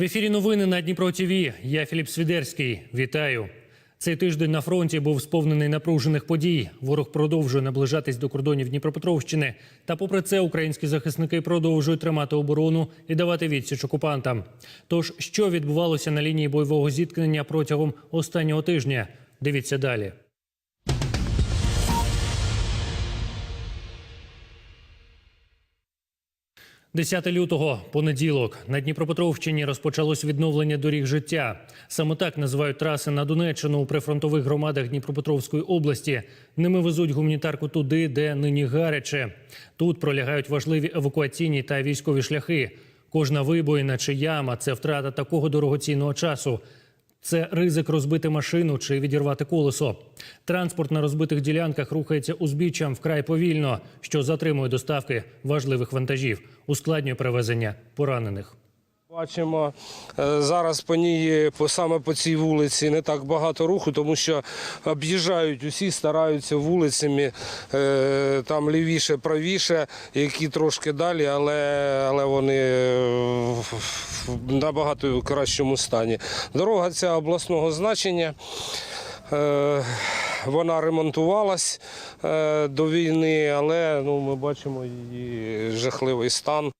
В ефірі новини на Дніпро ТВ. Я Філіп Свідерський. Вітаю. Цей тиждень на фронті був сповнений напружених подій. Ворог продовжує наближатись до кордонів Дніпропетровщини. Та, попри це, українські захисники продовжують тримати оборону і давати відсіч окупантам. Тож, що відбувалося на лінії бойового зіткнення протягом останнього тижня? Дивіться далі. «10 лютого, понеділок, на Дніпропетровщині розпочалось відновлення доріг життя. Саме так називають траси на Донеччину у прифронтових громадах Дніпропетровської області. Ними везуть гуманітарку туди, де нині гаряче. Тут пролягають важливі евакуаційні та військові шляхи. Кожна вибоїна чи яма це втрата такого дорогоцінного часу. Це ризик розбити машину чи відірвати колесо. Транспорт на розбитих ділянках рухається узбіччям вкрай повільно, що затримує доставки важливих вантажів, ускладнює перевезення поранених. Бачимо е, зараз по ній, по саме по цій вулиці, не так багато руху, тому що об'їжджають усі, стараються вулицями е, там лівіше, правіше, які трошки далі, але, але вони е, в набагато кращому стані. Дорога ця обласного значення. Е, Вона ремонтувалась е, до війни, але ну, ми бачимо її жахливий стан.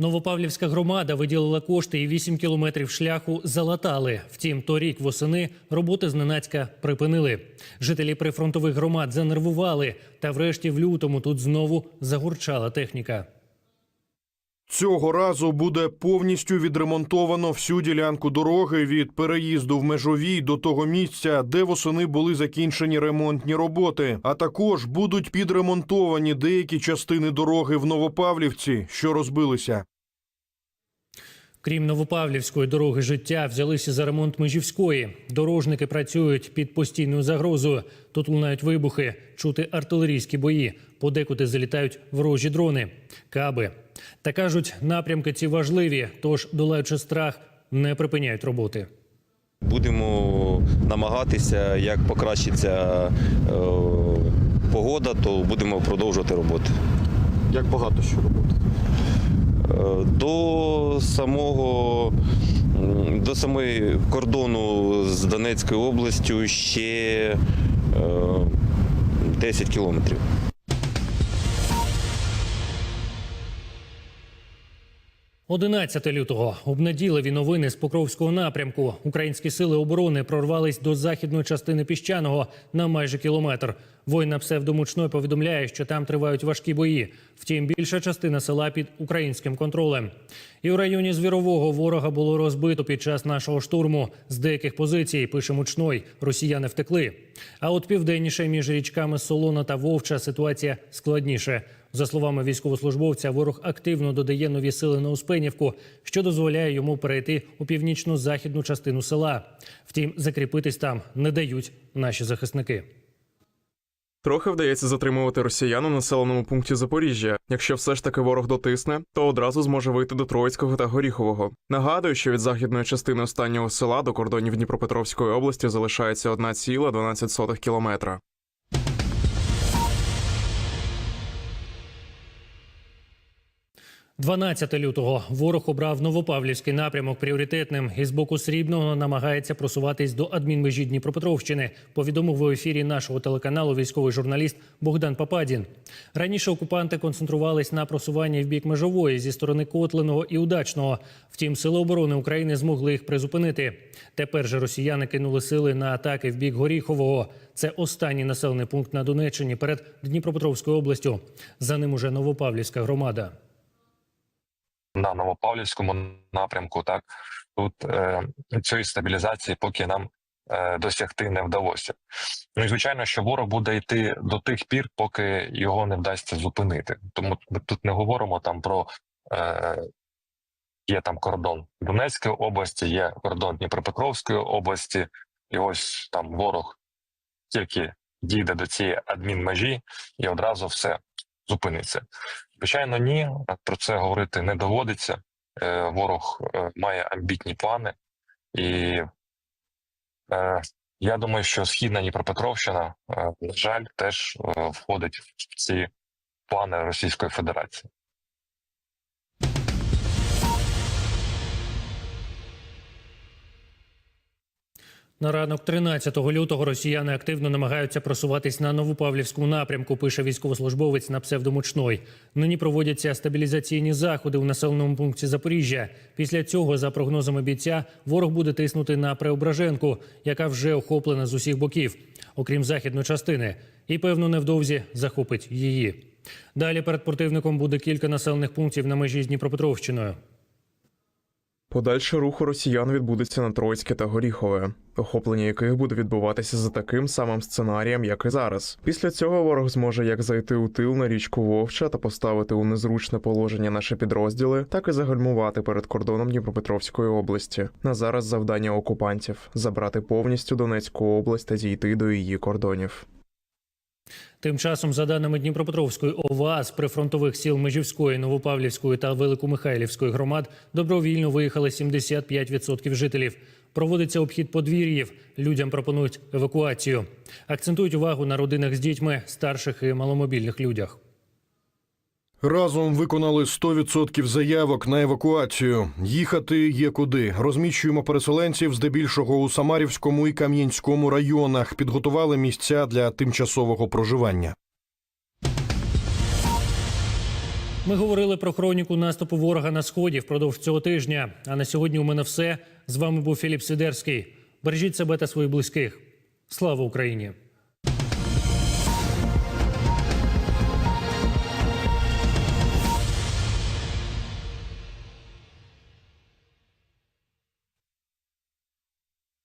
Новопавлівська громада виділила кошти і 8 кілометрів шляху залатали. Втім, торік восени роботи зненацька припинили. Жителі прифронтових громад занервували. Та врешті в лютому тут знову загурчала техніка. Цього разу буде повністю відремонтовано всю ділянку дороги від переїзду в межовій до того місця, де восени були закінчені ремонтні роботи. А також будуть підремонтовані деякі частини дороги в Новопавлівці, що розбилися. Крім Новопавлівської дороги життя, взялися за ремонт Межівської. Дорожники працюють під постійною загрозою. Тут лунають вибухи, чути артилерійські бої. Подекуди залітають ворожі дрони, каби. Та кажуть, напрямки ці важливі, тож, долаючи страх, не припиняють роботи. Будемо намагатися, як покращиться е, погода, то будемо продовжувати роботи. Як багато що робити? Е, До самого до самої кордону з Донецькою областю ще е, 10 кілометрів. – 11 лютого. Обнадійливі новини з Покровського напрямку. Українські сили оборони прорвались до західної частини піщаного на майже кілометр. Воїн псевдомучной повідомляє, що там тривають важкі бої. Втім, більша частина села під українським контролем. І у районі Звірового ворога було розбито під час нашого штурму. З деяких позицій пише мучной. Росіяни втекли. А от південніше між річками Солона та Вовча ситуація складніше. За словами військовослужбовця, ворог активно додає нові сили на Успенівку, що дозволяє йому перейти у північно-західну частину села. Втім, закріпитись там не дають наші захисники. Трохи вдається затримувати росіян у населеному пункті Запоріжжя. Якщо все ж таки ворог дотисне, то одразу зможе вийти до Троїцького та Горіхового. Нагадую, що від західної частини останнього села до кордонів Дніпропетровської області залишається 1,12 кілометра. – 12 лютого ворог обрав Новопавлівський напрямок пріоритетним і з боку Срібного намагається просуватись до адмінмежі Дніпропетровщини. Повідомив у ефірі нашого телеканалу військовий журналіст Богдан Пападін. Раніше окупанти концентрувались на просуванні в бік межової зі сторони Котленого і Удачного. Втім, сили оборони України змогли їх призупинити. Тепер же росіяни кинули сили на атаки в бік Горіхового. Це останній населений пункт на Донеччині перед Дніпропетровською областю. За ним уже Новопавлівська громада. На Новопавлівському напрямку, так тут е, цієї стабілізації поки нам е, досягти не вдалося. Ну і звичайно, що ворог буде йти до тих пір, поки його не вдасться зупинити. Тому ми тут не говоримо там про е, є там кордон Донецької області, є кордон Дніпропетровської області, і ось там ворог тільки дійде до цієї адмінмежі і одразу все зупиниться. Звичайно, ні, про це говорити не доводиться. Е, Ворог е, має амбітні плани, і е, я думаю, що східна Дніпропетровщина, на жаль, теж входить в ці плани Російської Федерації. На ранок 13 лютого росіяни активно намагаються просуватись на Новопавлівському напрямку. Пише військовослужбовець на псевдомучной. Нині проводяться стабілізаційні заходи у населеному пункті Запоріжжя. Після цього, за прогнозами бійця, ворог буде тиснути на Преображенку, яка вже охоплена з усіх боків, окрім західної частини, і певно невдовзі захопить її. Далі перед противником буде кілька населених пунктів на межі з Дніпропетровщиною. Подальший рух у росіян відбудеться на Троїцьке та Горіхове, охоплення яких буде відбуватися за таким самим сценарієм, як і зараз. Після цього ворог зможе як зайти у тил на річку Вовча та поставити у незручне положення наші підрозділи, так і загальмувати перед кордоном Дніпропетровської області. На зараз завдання окупантів забрати повністю Донецьку область та дійти до її кордонів. Тим часом, за даними Дніпропетровської ОВА, з прифронтових сіл Межівської, Новопавлівської та Великомихайлівської громад добровільно виїхали 75% жителів. Проводиться обхід подвір'їв. Людям пропонують евакуацію. Акцентують увагу на родинах з дітьми, старших і маломобільних людях. Разом виконали 100% заявок на евакуацію. Їхати є куди. Розміщуємо переселенців здебільшого у Самарівському і Кам'янському районах. Підготували місця для тимчасового проживання. Ми говорили про хроніку наступу ворога на сході впродовж цього тижня. А на сьогодні у мене все. З вами був Філіп Сидерський. Бережіть себе та своїх близьких. Слава Україні!